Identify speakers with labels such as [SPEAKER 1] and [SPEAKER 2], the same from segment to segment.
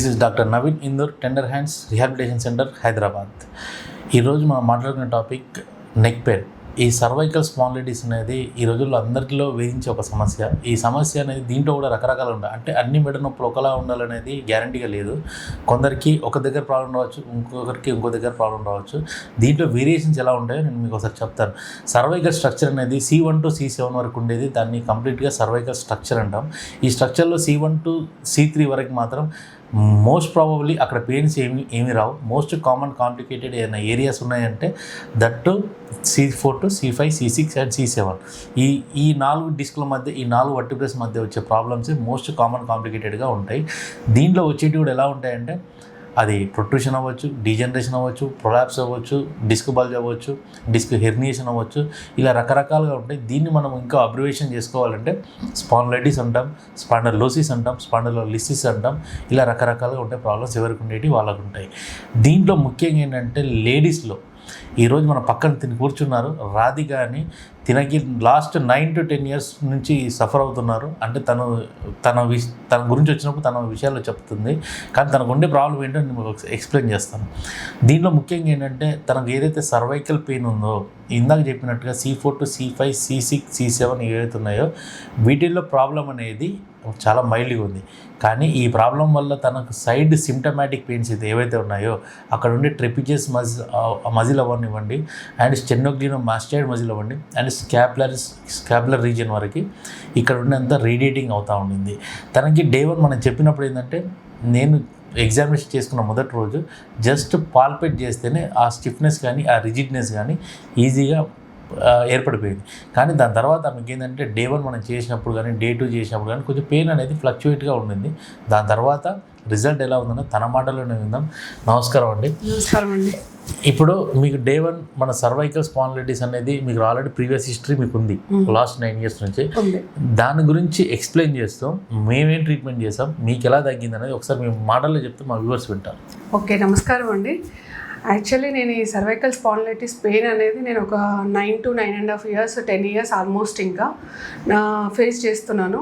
[SPEAKER 1] This is doctor Naveen Indur tender hands rehabilitation centre Hyderabad ఈరోజు మనం మాట్లాడుకునే topic neck pain ఈ cervical spondylitis అనేది ఈ రోజుల్లో అందరిలో వేధించే ఒక సమస్య. ఈ సమస్య అనేది దీంట్లో కూడా రకరకాలు ఉంటాయి అంటే అన్ని మెడ నొప్పులు ఒకలా ఉండాలనేది గ్యారంటీగా లేదు. కొందరికి ఒక దగ్గర ప్రాబ్లం రావచ్చు ఇంకొకరికి ఇంకో దగ్గర ప్రాబ్లం రావచ్చు దీంట్లో వేరియేషన్స్ ఎలా ఉంటాయో నేను మీకు ఒకసారి చెప్తాను. సర్వైకల్ స్ట్రక్చర్ అనేది C one to C seven వరకు ఉండేది. దాన్ని కంప్లీట్గా సర్వైకల్ స్ట్రక్చర్ అంటాం. ఈ స్ట్రక్చర్లో C one to C three వరకు మాత్రం మోస్ట్ ప్రాబబ్లీ అక్కడ పెయిన్స్ ఏమి ఏమి రావు. మోస్ట్ కామన్ కాంప్లికేటెడ్ ఏదైనా ఏరియాస్ ఉన్నాయంటే that C four to C five C six and C seven ఈ ఈ నాలుగు డిస్క్ల మధ్య ఈ నాలుగు వర్టిబ్రస్ మధ్య వచ్చే ప్రాబ్లమ్స్ మోస్ట్ కామన్ కాంప్లికేటెడ్గా ఉంటాయి. దీంట్లో వచ్చేటివి కూడా ఎలా ఉంటాయంటే అది ప్రొట్రూషన్ అవ్వచ్చు డీజనరేషన్ అవ్వచ్చు ప్రొలాప్స్ అవ్వచ్చు డిస్క్ బల్జ్ అవ్వచ్చు డిస్క్ హెర్నియేషన్ అవ్వచ్చు ఇలా రకరకాలుగా ఉంటాయి. దీన్ని మనం ఇంకా అబ్రివేషన్ చేసుకోవాలంటే స్పాండ్లైటిస్ అంటాం స్పాండలోసిస్ అంటాం స్పాండలోలిసిస్ అంటాం. ఇలా రకరకాలుగా ఉంటాయి ప్రాబ్లమ్స్ ఎవరికి ఉండేవి వాళ్ళకు ఉంటాయి. దీంట్లో ముఖ్యంగా ఏంటంటే లేడీస్లో ఈరోజు మన పక్కన తిని కూర్చున్నారు. రాధిక అని తినకి last nine to ten years నుంచి సఫర్ అవుతున్నారు. అంటే తను తన విష తన గురించి వచ్చినప్పుడు తన విషయాలు చెప్తుంది. కానీ తనకు ఉండే ప్రాబ్లం ఏంటో నేను ఎక్స్ప్లెయిన్ చేస్తాను. దీనిలో ముఖ్యంగా ఏంటంటే తనకు ఏదైతే సర్వైకల్ పెయిన్ ఉందో ఇందాక చెప్పినట్టుగా C four to C five C six C seven ఏవైతే ఉన్నాయో వీటిల్లో ప్రాబ్లం అనేది చాలా మైల్డ్గా ఉంది. కానీ ఈ ప్రాబ్లం వల్ల తనకు సైడ్ సిమ్టమాటిక్ పెయిన్స్ అయితే ఏవైతే ఉన్నాయో అక్కడ ఉండే ట్రెపిజెస్ మజ్ మజిల్ అవ్వనివ్వండి అండ్ స్టెనోగ్లినో మాస్టైడ్ మజిల్ అవ్వండి అండ్ స్కాప్లర్ స్కాప్లర్ రీజియన్ వరకు ఇక్కడ ఉండేంత రేడియేటింగ్ అవుతూ ఉండింది. తనకి డే వన్ మనం చెప్పినప్పుడు ఏంటంటే నేను ఎగ్జామినేషన్ చేసుకున్న మొదటి రోజు జస్ట్ పాల్పేట్ చేస్తేనే ఆ స్టిఫ్నెస్ కానీ ఆ రిజిడ్నెస్ కానీ ఈజీగా ఏర్పడిపోయింది. కానీ దాని తర్వాత ఆమెకి ఏంటంటే డే వన్ మనం చేసినప్పుడు కానీ డే టూ చేసినప్పుడు కానీ కొంచెం పెయిన్ అనేది ఫ్లక్చువేట్గా ఉండింది. దాని తర్వాత రిజల్ట్ ఎలా ఉందో తన మాటలోనే విందాం. నమస్కారం అండి.
[SPEAKER 2] నమస్కారం అండి.
[SPEAKER 1] ఇప్పుడు మీకు డే వన్ మన సర్వైకల్ స్పాండిలిటీస్ అనేది మీకు ఆల్రెడీ ప్రీవియస్ హిస్టరీ మీకు ఉంది లాస్ట్ నైన్ ఇయర్స్ నుంచి. దాని గురించి ఎక్స్ప్లెయిన్ చేస్తాం మేమేం ట్రీట్మెంట్ చేసాం మీకు ఎలా తగ్గింది అనేది ఒకసారి మేము మాటల్లో చెప్తే మా వ్యూవర్స్ వింటారు.
[SPEAKER 2] ఓకే నమస్కారం అండి. యాక్చువల్లీ నేను ఈ సర్వైకల్ స్పాండిలైటిస్ పెయిన్ అనేది నేను ఒక nine to nine and half years ten years almost ఇంకా నా ఫేస్ చేస్తున్నాను.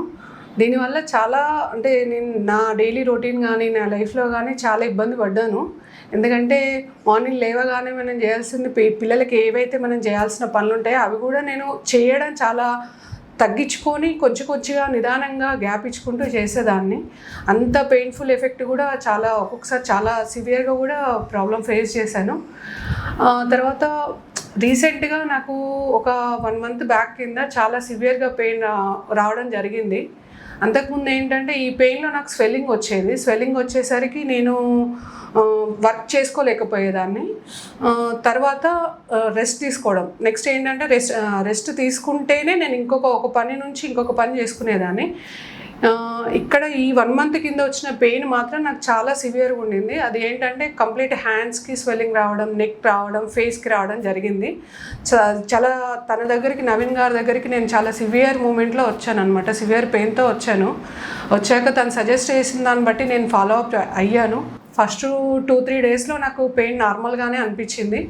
[SPEAKER 2] దీనివల్ల చాలా అంటే నేను నా డైలీ రొటీన్ కానీ నా లైఫ్లో కానీ చాలా ఇబ్బంది పడ్డాను. ఎందుకంటే మార్నింగ్ లేవగానే మనం చేయాల్సింది పిల్లలకి ఏవైతే మనం చేయాల్సిన పనులు ఉంటాయో అవి కూడా నేను చేయడం చాలా తగ్గించుకొని కొంచెం కొంచెంగా నిదానంగా గ్యాప్ ఇచ్చుకుంటూ చేసేదాన్ని. అంత పెయిన్ఫుల్ ఎఫెక్ట్ కూడా చాలా ఒక్కొక్కసారి చాలా సివియర్గా కూడా ప్రాబ్లం ఫేస్ చేశాను. తర్వాత రీసెంట్గా నాకు ఒక వన్ మంత్ బ్యాక్ కింద చాలా సివియర్గా పెయిన్ రావడం జరిగింది. అంతకుముందు ఏంటంటే ఈ పెయిన్లో నాకు స్వెల్లింగ్ వచ్చేది. స్వెల్లింగ్ వచ్చేసరికి నేను వర్క్ చేసుకోలేకపోయేదాన్ని. తర్వాత రెస్ట్ తీసుకోవడం. నెక్స్ట్ ఏంటంటే రెస్ట్ రెస్ట్ తీసుకుంటేనే నేను ఇంకొక ఒక పని నుంచి ఇంకొక పని చేసుకునేదాన్ని. ఇక్కడ ఈ వన్ మంత్ కింద వచ్చిన పెయిన్ మాత్రం నాకు చాలా సివియర్గా ఉండింది. అది ఏంటంటే కంప్లీట్ హ్యాండ్స్కి స్వెల్లింగ్ రావడం నెక్ రావడం ఫేస్కి రావడం జరిగింది. చాలా తన దగ్గరికి నవీన్ గారి దగ్గరికి నేను చాలా సివియర్ మూమెంట్లో వచ్చాను అనమాట సివియర్ పెయిన్తో వచ్చాను. వచ్చాక తను సజెస్ట్ చేసిన దాన్ని బట్టి నేను ఫాలో అప్ అయ్యాను. ఫస్ట్ టూ త్రీ డేస్లో నాకు పెయిన్ నార్మల్గానే అనిపించింది.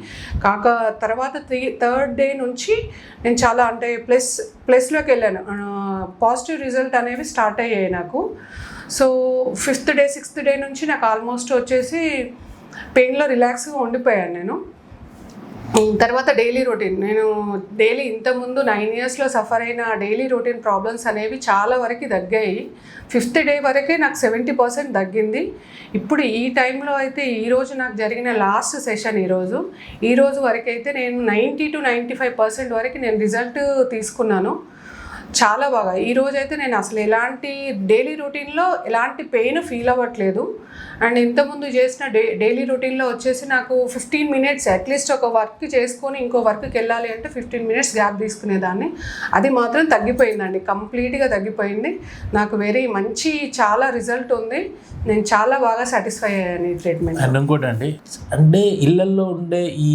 [SPEAKER 2] కాక తర్వాత త్రీ థర్డ్ డే నుంచి నేను చాలా అంటే ప్లస్ ప్లస్లోకి వెళ్ళాను. పాజిటివ్ రిజల్ట్ అనేవి స్టార్ట్ అయ్యాయి నాకు. So fifth day sixth day నుంచి నాకు ఆల్మోస్ట్ వచ్చేసి పెయిన్లో రిలాక్స్గా ఉండిపోయాను నేను. తర్వాత డైలీ రొటీన్. నేను డైలీ ఇంతకుముందు నైన్ ఇయర్స్లో సఫర్ అయిన డైలీ రొటీన్ ప్రాబ్లమ్స్ అనేవి చాలా వరకు తగ్గాయి. ఫిఫ్త్ డే వరకే నాకు సెవెంటీ పర్సెంట్ తగ్గింది. ఇప్పుడు ఈ టైంలో అయితే ఈరోజు నాకు జరిగిన లాస్ట్ సెషన్ ఈరోజు ఈరోజు వరకైతే నేను ninety two ninety five percent వరకు నేను రిజల్ట్ తీసుకున్నాను. చాలా బాగా. ఈ రోజు అయితే నేను అసలు ఎలాంటి డైలీ రొటీన్లో ఎలాంటి పెయిన్ ఫీల్ అవ్వట్లేదు. అండ్ ఇంతకుముందు చేసిన డే డైలీ రొటీన్లో వచ్చేసి నాకు ఫిఫ్టీన్ మినిట్స్ అట్లీస్ట్ ఒక వర్క్ చేసుకొని ఇంకో వర్క్కి వెళ్ళాలి అంటే ఫిఫ్టీన్ మినిట్స్ గ్యాప్ తీసుకునేదాన్ని. అది మాత్రం తగ్గిపోయిందండి కంప్లీట్గా తగ్గిపోయింది. నాకు వెరీ మంచి చాలా రిజల్ట్ ఉంది. నేను చాలా బాగా సాటిస్ఫై అయ్యాను ఈ ట్రీట్మెంట్.
[SPEAKER 1] అండ్ ఇంకోటి అండి అంటే ఇళ్ళల్లో ఉండే ఈ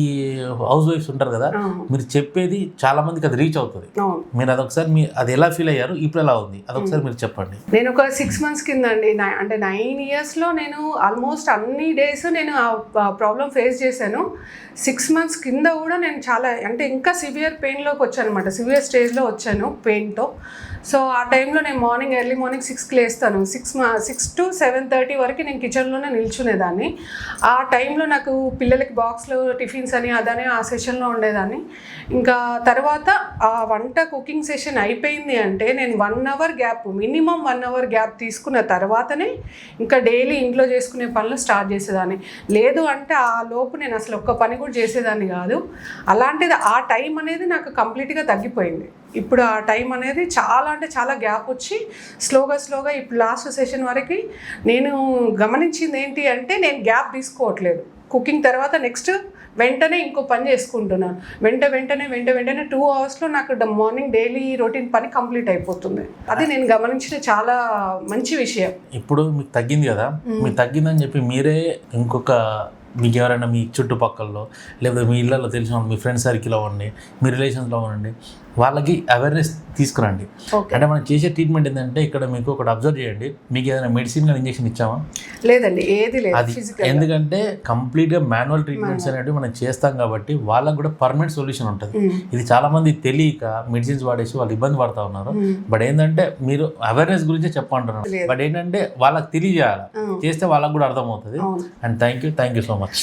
[SPEAKER 1] హౌస్ వైఫ్స్ ఉంటారు కదా మీరు చెప్పేది చాలా మందికి అది రీచ్ అవుతుంది. మీరు అదొకసారి మీ అది ఎలా ఫీల్ అయ్యారు? ఇప్పుడు ఎలా ఉంది? అది ఒకసారి మీరు చెప్పండి.
[SPEAKER 2] నేను ఒక సిక్స్ మంత్స్ కింద అండి అంటే నైన్ ఇయర్స్లో నేను ఆల్మోస్ట్ అన్ని డేస్ నేను ఆ ప్రాబ్లం ఫేస్ చేశాను. సిక్స్ మంత్స్ కింద కూడా నేను చాలా అంటే ఇంకా సివియర్ పెయిన్లోకి వచ్చాను అనమాట సివియర్ స్టేజ్లో వచ్చాను పెయిన్తో సో ఆ టైంలో నేను మార్నింగ్ ఎర్లీ మార్నింగ్ సిక్స్కి లేస్తాను. సిక్స్ మా సిక్స్ టు సెవెన్ థర్టీ వరకు నేను కిచెన్లోనే నిల్చునేదాన్ని. ఆ టైంలో నాకు పిల్లలకి బాక్స్లో టిఫిన్స్ అని అదని ఆ సెషన్లో ఉండేదాన్ని. ఇంకా తర్వాత ఆ వంట కుకింగ్ సెషన్ అయిపోయింది అంటే నేను one hour gap minimum one hour gap తీసుకున్న తర్వాతనే ఇంకా డైలీ ఇంట్లో చేసుకునే పనులు స్టార్ట్ చేసేదాన్ని. లేదు అంటే ఆ లోపు నేను అసలు ఒక్క పని కూడా చేసేదాన్ని కాదు. అలాంటిది ఆ టైం అనేది నాకు కంప్లీట్గా తగ్గిపోయింది. ఇప్పుడు ఆ టైం అనేది చాలా అంటే చాలా గ్యాప్ వచ్చి స్లోగా స్లోగా ఇప్పుడు లాస్ట్ సెషన్ వరకు నేను గమనించింది ఏంటి అంటే నేను గ్యాప్ తీసుకోవట్లేదు. కుకింగ్ తర్వాత నెక్స్ట్ వెంటనే ఇంకో పని చేసుకుంటున్నాను వెంట వెంటనే వెంట వెంటనే టూ అవర్స్లో నాకు మార్నింగ్ డైలీ రొటీన్ పని కంప్లీట్ అయిపోతుంది. అది నేను గమనించిన చాలా మంచి విషయం.
[SPEAKER 1] ఇప్పుడు మీకు తగ్గింది కదా? మీకు తగ్గిందని చెప్పి మీరే ఇంకొక మీకు ఎవరైనా మీ చుట్టుపక్కలలో లేదా మీ ఇళ్ళలో తెలిసిన మీ ఫ్రెండ్ సర్కిల్ అవ్వండి మీ రిలేషన్స్లో అవ్వండి వాళ్ళకి అవేర్నెస్ తీసుకురండి. అంటే మనం చేసే ట్రీట్మెంట్ ఏంటంటే ఇక్కడ మీకు ఒకటి అబ్జర్వ్ చేయండి. మీకు ఏదైనా మెడిసిన్ కానీ ఇంజెక్షన్ ఇచ్చామా?
[SPEAKER 2] లేదండి ఏది లేదు
[SPEAKER 1] ఎందుకంటే కంప్లీట్గా మాన్యువల్ ట్రీట్మెంట్స్ అనేవి మనం చేస్తాం కాబట్టి వాళ్ళకి కూడా పర్మనెంట్ సొల్యూషన్ ఉంటుంది. ఇది చాలా మంది తెలియక మెడిసిన్స్ వాడేసి వాళ్ళు ఇబ్బంది పడతా ఉన్నారు. బట్ ఏంటంటే మీరు అవేర్నెస్ గురించే చెప్పంటున్నారు. బట్ ఏంటంటే వాళ్ళకి తెలియజేయాలి. చేస్తే వాళ్ళకి కూడా అర్థమవుతుంది. And thank you thank you so much